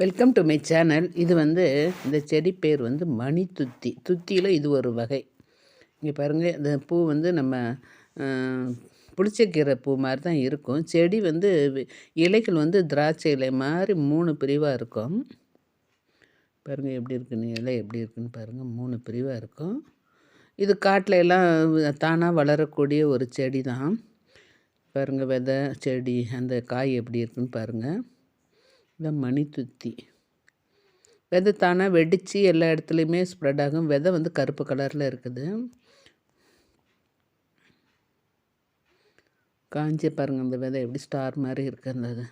Welcome to my channel இது வந்து இந்த செடி பேர் வந்து மணி துத்தி. துத்தியில் இது ஒரு வகை. இங்கே பாருங்கள் இந்த பூ வந்து நம்ம புளிச்சக்கீரை பூ மாதிரி தான் இருக்கும். செடி வந்து இலைகள் வந்து திராட்சை இலை மாதிரி மூணு பிரிவாக இருக்கும். பாருங்கள் எப்படி இருக்குன்னு இலை எப்படி இருக்குன்னு பாருங்கள் மூணு பிரிவாக இருக்கும். இது காட்டில் எல்லாம் தானாக வளரக்கூடிய ஒரு செடி தான். பாருங்கள் விதை செடி அந்த காய் எப்படி இருக்குன்னு பாருங்கள் இந்த மணி துத்தி. விதை தானே வெடித்து எல்லா இடத்துலையுமே ஸ்ப்ரெட் ஆகும். விதை வந்து கருப்பு கலரில் இருக்குது. காஞ்சி பாருங்கள் அந்த விதை எப்படி ஸ்டார் மாதிரி இருக்குது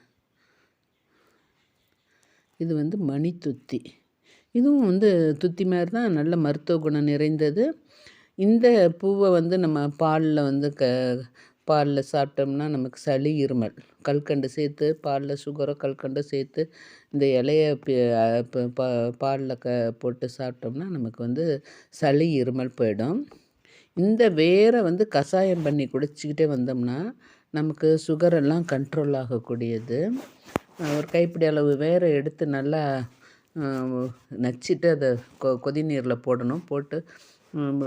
இது வந்து மணி துத்தி. இதுவும் வந்து துத்தி மாதிரி தான் நல்ல மருத்துவ குணம் நிறைந்தது. இந்த பூவை வந்து நம்ம பாலில் வந்து க பாலில் சாப்பிட்டோம்னா நமக்கு சளி இருமல். கல்கண்டு சேர்த்து பாலில் சுகரோ கல்கண்டோ சேர்த்து இந்த இலைய பாலில் க போட்டு சாப்பிட்டோம்னா நமக்கு வந்து சளி இருமல் போயிடும். இந்த வேரை வந்து கஷாயம் பண்ணி குடிச்சிக்கிட்டே வந்தோம்னா நமக்கு சுகரெல்லாம் கண்ட்ரோல் ஆகக்கூடியது. ஒரு கைப்பிடி அளவு வேரை எடுத்து நல்லா நச்சுட்டு அதை கொ கொதிநீரில் போடணும். போட்டு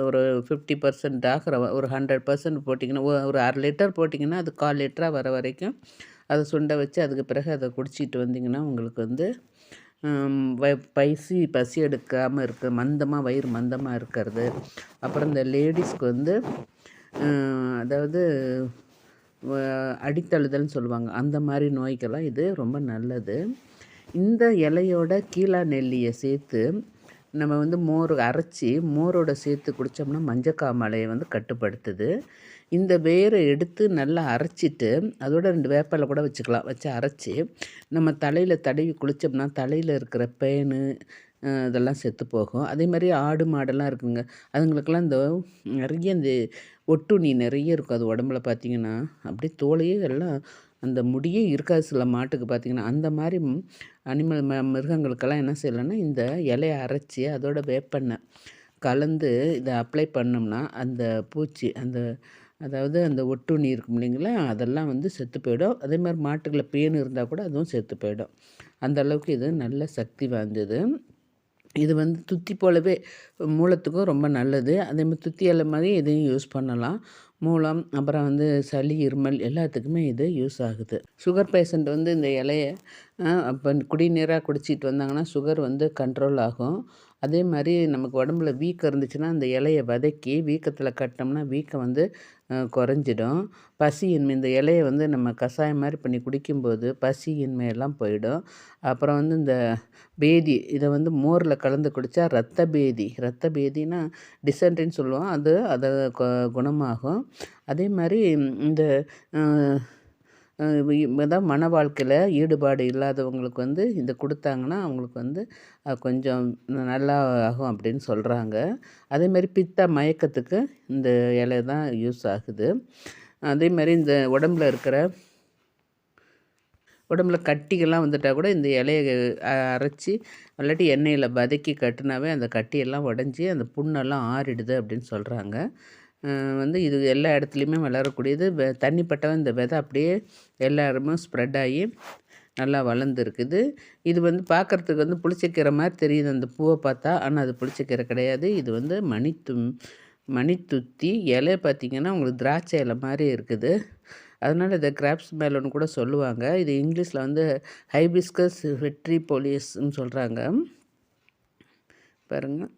ஒரு ஃபிஃப்டி பர்சன்ட் ஆகிற ஒரு ஹண்ட்ரட் பர்சன்ட் போட்டிங்கன்னா ஒரு அரை லிட்டர் போட்டிங்கன்னா அது கால் லிட்டராக வர வரைக்கும் அதை சுண்டை வச்சு அதுக்கு பிறகு அதை குடிச்சிட்டு வந்திங்கன்னா உங்களுக்கு வந்து பைசி பசி எடுக்காமல் இருக்க மந்தமாக வயிறு மந்தமாக இருக்கிறது. அப்புறம் இந்த லேடிஸ்க்கு வந்து அதாவது அடித்தழுதல்னு சொல்லுவாங்க. அந்த மாதிரி நோய்க்கெல்லாம் இது ரொம்ப நல்லது. இந்த இலையோட கீழா நெல்லியை சேர்த்து நம்ம வந்து மோர் அரைச்சி மோரோட சேர்த்து குடித்தோம்னா மஞ்சக்காமலையை வந்து கட்டுப்படுத்துது. இந்த வேரை எடுத்து நல்லா அரைச்சிட்டு அதோட ரெண்டு வேப்பில கூட வச்சுக்கலாம். வச்சு அரைச்சி நம்ம தலையில் தடவி குளித்தோம்னா தலையில் இருக்கிற பேனு இதெல்லாம் செத்து போகும். அதே மாதிரி ஆடு மாடெல்லாம் இருக்குங்க. அதுங்களுக்கெல்லாம் இந்த நிறைய இந்த ஒட்டுண்ணி நிறைய இருக்கும். அது உடம்புல பார்த்திங்கன்னா அப்படியே தோலையே எல்லாம் அந்த முடியே இருக்காது சில மாட்டுக்கு பார்த்திங்கன்னா. அந்த மாதிரி அனிமல் ம மிருகங்களுக்கெல்லாம் என்ன செய்யலைன்னா இந்த இலையை அரைச்சி அதோட வேப்பெண்ணெய் கலந்து இதை அப்ளை பண்ணோம்னா அந்த பூச்சி அந்த அதாவது அந்த ஒட்டுண்ணி இருக்கும் இல்லைங்களா அதெல்லாம் வந்து செத்து போயிடும். அதே மாதிரி மாட்டுக்களை பேன் இருந்தால் கூட அதுவும் செத்து போயிடும். அந்த அளவுக்கு இது நல்ல சக்தி வாய்ந்தது. இது வந்து துத்தி போலவே மூலத்துக்கும் ரொம்ப நல்லது. அதேமாதிரி துத்தி இலை மாதிரி இதையும் யூஸ் பண்ணலாம். மூலம் அப்புறம் வந்து சளி இருமல் எல்லாத்துக்குமே இது யூஸ் ஆகுது. சுகர் பேஷண்ட் வந்து இந்த இலையை அப்போ குடிநீராக குடிச்சிட்டு வந்தாங்கன்னா சுகர் வந்து கண்ட்ரோல் ஆகும். அதே மாதிரி நமக்கு உடம்புல வீக்கம் இருந்துச்சுன்னா அந்த இலையை வதக்கி வீக்கத்தில் கட்டினோம்னா வீக்கம் வந்து குறைஞ்சிடும். பசியின்மை இந்த இலையை வந்து நம்ம கஷாயம் மாதிரி பண்ணி குடிக்கும்போது பசியின்மையெல்லாம் போயிடும். அப்புறம் வந்து இந்த பேதி இதை வந்து மோரில் கலந்து குடித்தா ரத்த பேதி. ரத்த பேதினா டிசன்ட்ரின்னு சொல்லுவோம். அது அதை குணமாகும். அதே மாதிரி இந்த அதான் மன வாழ்க்கையில் ஈடுபாடு இல்லாதவங்களுக்கு வந்து இதை கொடுத்தாங்கன்னா அவங்களுக்கு வந்து கொஞ்சம் நல்லா ஆகும் அப்படின்னு சொல்கிறாங்க அதேமாதிரி பித்த மயக்கத்துக்கு இந்த இலை தான் யூஸ் ஆகுது. அதே மாதிரி இந்த உடம்புல இருக்கிற உடம்புல கட்டிகள்லாம் வந்துட்டால் கூட இந்த இலையை அரைச்சி இல்லாட்டி எண்ணெயில் வதக்கி கட்டினாவே அந்த கட்டியெல்லாம் உடஞ்சி அந்த புண்ணெல்லாம் ஆறிடுது அப்படின்னு சொல்கிறாங்க வந்து இது எல்லா இடத்துலையுமே வளரக்கூடியது. வெ தண்ணி பட்டவன் இந்த விதை அப்படியே எல்லா இடமும் ஸ்ப்ரெட் ஆகி நல்லா வளர்ந்துருக்குது. இது வந்து பார்க்குறதுக்கு வந்து புளிச்சக்கீரை மாதிரி தெரியுது. அந்த பூவை பார்த்தா. ஆனால் அது புளிச்சக்கீரை கிடையாது. இது வந்து மணித்து மணித்துத்தி இலை பார்த்திங்கன்னா உங்களுக்கு திராட்சை இலை மாதிரி இருக்குது. அதனால் இதை கிராப்ஸ் மேலோன்னு கூட சொல்லுவாங்க. இது இங்கிலீஷில் வந்து ஹைபிஸ்கஸ் வெட்ரி போலியஸ்ன்னு சொல்கிறாங்க பாருங்கள்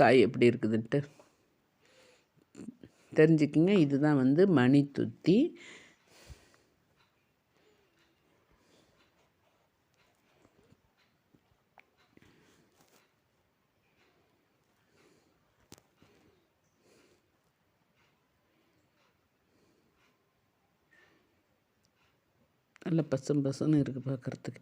காய் எப்படி இருக்குதுன்ட்டு. தெரிஞ்சுக்கிங்க. இதுதான் வந்து மணி துத்தி. நல்ல பசும் பசுன்னு இருக்குது பார்க்குறதுக்கு